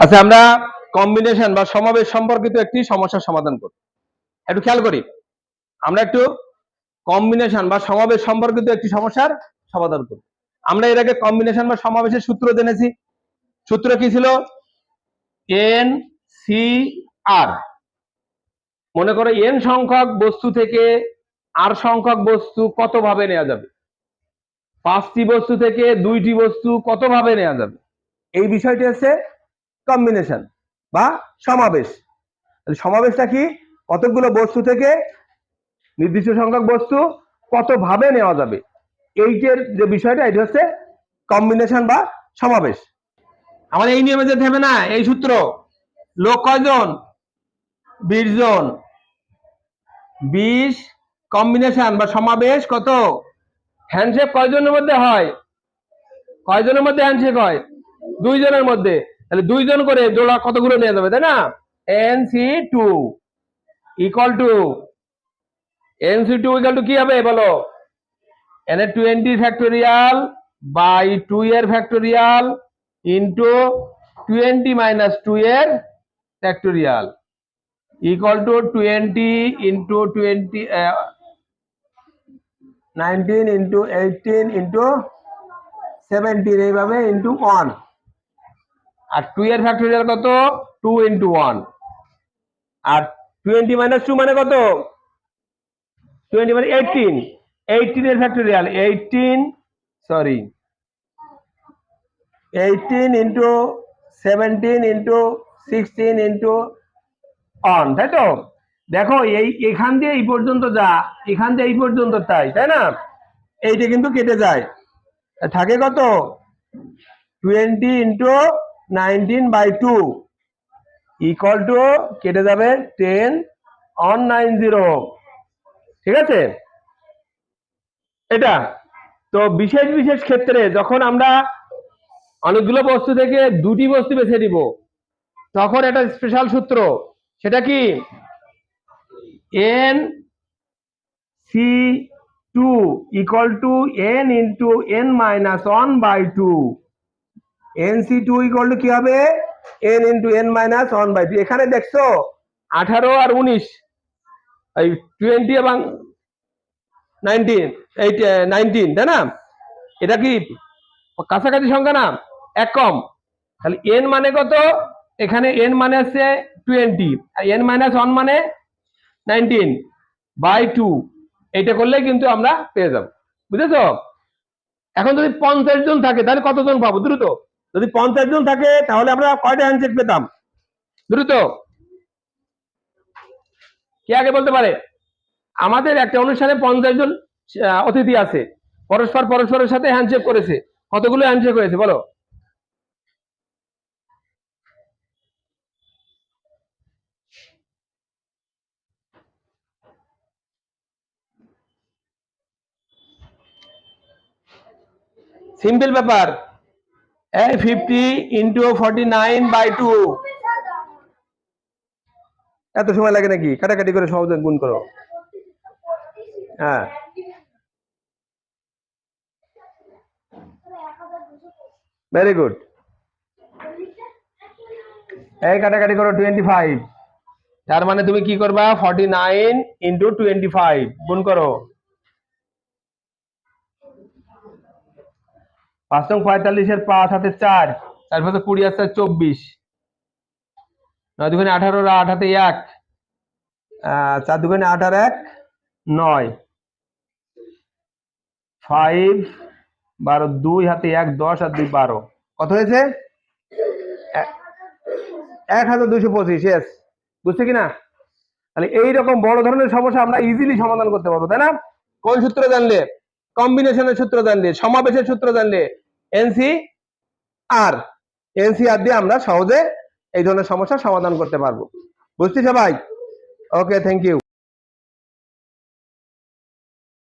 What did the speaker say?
আচ্ছা আমরা কম্বিনেশন বা সমাবেশ সম্পর্কিত একটি সমস্যার সমাধান করব। একটু খেয়াল করি। আমরা একটু কম্বিনেশন বা সমাবেশ সম্পর্কিত একটি সমস্যার সমাধান করব। আমরা এর আগে কম্বিনেশন বা সমাবেশের সূত্র জেনেছি। সূত্র কি ছিল? এন সি আর মনে করো এন সংখ্যক বস্তু থেকে আর সংখ্যক বস্তু কত ভাবে নেওয়া যাবে? পাঁচটি বস্তু থেকে দুইটি বস্তু কত ভাবে নেওয়া যাবে? এই বিষয়টি হচ্ছে কম্বিনেশন বা সমাবেশ। সমাবেশটা কি? কতগুলো বস্তু থেকে নির্দিষ্ট সংখ্যক বস্তু কত ভাবে নেওয়া যাবে? এইটের যে বিষয়টা, এটা হচ্ছে কম্বিনেশন বা সমাবেশ। আমার এই নিয়মে যেতে হবে না, এই সূত্র, লোক কয়জন? বিশ জন। বিশ কম্বিনেশন বা সমাবেশ কত? হ্যান্ডশেক কয়জনের মধ্যে হয়? কয়জনের মধ্যে হ্যান্ডশেক হয়? দুইজনের মধ্যে। তাহলে দুইজন করে জোড়া কতগুলো নিয়ে যাবে, তাই না? N C two equal to N C two equal to কি হবে বলো? এন এর টোয়েন্টি ফ্যাক্টোরিয়াল বাই টু এর factorial into twenty minus two এর factorial equal to twenty into twenty nineteen into eighteen into seventeen এইভাবে into one আর two এর factorial কত? টু ইন্টু ওয়ান আর টোয়েন্টি মাইনাস টু মানে কত? টোয়েন্টি মানে এইটিন এইটিন এর factorial eighteen sorry eighteen into seventeen into sixteen into on তাই তো? দেখো, এই, এখান দিয়ে এই পর্যন্ত যা, এখান দিয়ে এই পর্যন্ত তাই তাই না? এইটা কিন্তু কেটে যায়। থাকে কত? Twenty into nineteen by two equal to কেটে যাবে টেন অন নাইন জিরো। ঠিক আছে? এটা। তো বিশেষ বিশেষ ক্ষেত্রে যখন আমরা অনেকগুলো বস্তু থেকে দুটি বস্তু বেছে দিব তখন একটা স্পেশাল সূত্র, সেটা কি? N C two equal to N into N minus one by two N C two equal to কি হবে? N into N minus one by two এখানে দেখছ, আঠারো আর উনিশ। এই টোয়েন্টি এবং নাইনটিন এই নাইনটিন তাই না? এটা কি কাছাকাছি সংখ্যা না? এক কম। তাহলে এন মানে কত? এখানে এন মানে হচ্ছে টোয়েন্টি এন মাইনাস ওয়ান মানে নাইনটিন বাই টু এইটা করলে কিন্তু আমরা পেয়ে যাব। বুঝেছ? এখন যদি পঞ্চাশ জন থাকে, তাহলে কতজন পাবো? দ্রুত। যদি পঞ্চাশ জন থাকে, তাহলে আমরা কয়টা হ্যান্ডশেক পেতাম? দ্রুত। কে আগে বলতে পারে? আমাদের একটা অনুষ্ঠানে পঞ্চাশ জন অতিথি আছে। পরস্পর পরস্পরের সাথে হ্যান্ডশেক করেছে। কতগুলো হ্যান্ডশেক হয়েছে, বলো? সিম্পল ব্যাপার। Fifty into forty nine by two এত সময় লাগে নাকি? কাটাকাটি করে সহজে গুণ করো। হ্যাঁ। ভেরি গুড এই কাটাকাটি করো টোয়েন্টি ফাইভ তার মানে তুমি কি করবা? Forty nine into twenty five গুণ করো। পাঁচ নং পঁয়তাল্লিশের পাঁচ, হাতে চার, তারপরে কুড়ি আসতে চব্বিশ। নয় দুগুণে আঠারো আর আট, হাতে এক। চার আট আর এক, নয়। ফাইভ বারো, দুই, হাতে এক, দশ আর দুই, বারো। কত হয়েছে? এক হাজার দুইশো পঁচিশ এস বুঝছে কিনা? তাহলে এইরকম বড় ধরনের সমস্যা আমরা ইজিলি সমাধান করতে পারব, তাই না? কোন সূত্র জানলে? কম্বিনেশনের সূত্র জানলে, সমাবেশের সূত্র জানলে এনসি আর এনসি আর দিয়ে আমরা সহজে এই ধরনের সমস্যার সমাধান করতে পারব। বুঝছি সবাই ওকে থ্যাংক ইউ